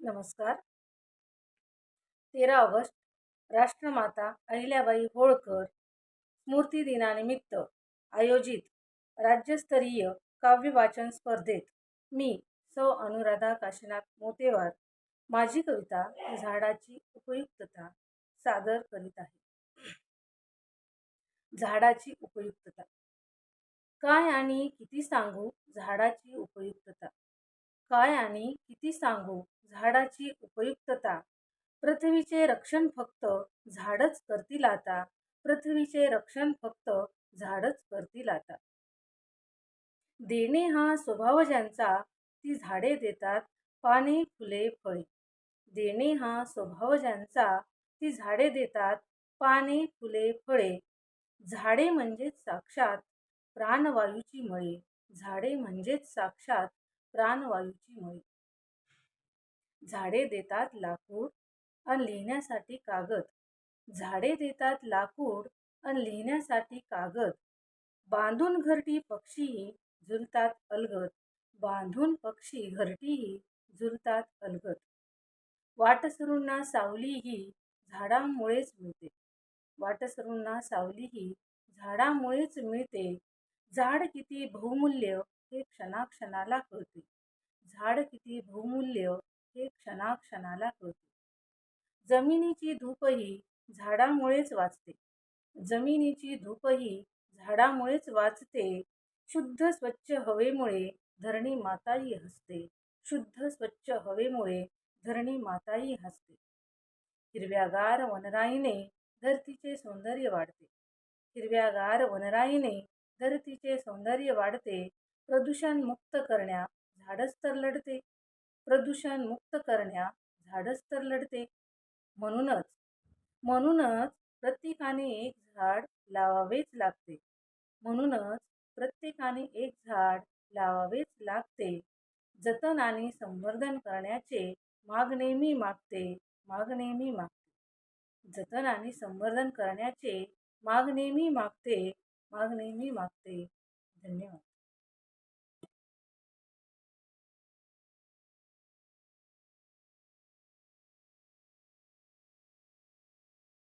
नमस्कार. तेरा ऑगस्ट राष्ट्रमाता अहिल्याबाई होळकर स्मृती दिनानिमित्त आयोजित राज्यस्तरीय काव्य वाचन स्पर्धेत मी सौ. अनुराधा काशीनाथ मोतेवार माझी कविता झाडाची उपयुक्तता सादर करीत आहे. झाडाची उपयुक्तता. काय आणि किती सांगू झाडाची उपयुक्तता? काय आणि किती सांगू झाडाची उपयुक्तता. पृथ्वीचे रक्षण फक्त झाडच करतील आता. पृथ्वीचे रक्षण फक्त झाडच करतील आता. देणे हा स्वभाव ज्यांचा ती झाडे देतात पाने फुले फळे. देणे हा स्वभाव ज्यांचा ती झाडे देतात पाने फुले फळे. झाडे म्हणजेच साक्षात प्राणवायूची मळे. झाडे म्हणजेच साक्षात प्राणवायूची मळे. झाडे देतात लाकूड आणि लिहिण्यासाठी कागद. झाडे देतात लाकूड आणि लिहिण्यासाठी कागद. बांधून घरटी पक्षीही झुलतात अलगद. बांधून पक्षी घरटीही झुलतात अलगद. वाटसरूंना सावलीही झाडांमुळेच झाडामुळेच मिळते. वाटसरूंना सावलीही झाडामुळेच मिळते. झाड किती बहुमूल्य हे क्षणाक्षणाला कळते. झाड किती बहुमूल्य हे क्षणाक्षणाला कळते. जमिनीची धूपही झाडामुळेच वाचते. जमिनीची धूपही झाडामुळेच वाचते. शुद्ध स्वच्छ हवेमुळे धरणी माताही हसते. शुद्ध स्वच्छ हवेमुळे धरणी माताही हसते. हिरव्यागार वनराईने धरतीचे सौंदर्य वाढते. हिरव्यागार वनराईने धरतीचे सौंदर्य वाढते. प्रदूषण मुक्त करण्या झाडच तर लढते. प्रदूषण मुक्त करण्या झाडच तर लढते. म्हणूनच म्हणूनच प्रत्येकाने एक झाड लावावेच लागते. म्हणूनच प्रत्येकाने एक झाड लावावेच लागते. जतन आणि संवर्धन करण्याचे माग नेहमी मागते माग नेहमी मागते. जतन आणि संवर्धन करण्याचे माग नेहमी मागते माग नेहमी मागते. धन्यवाद.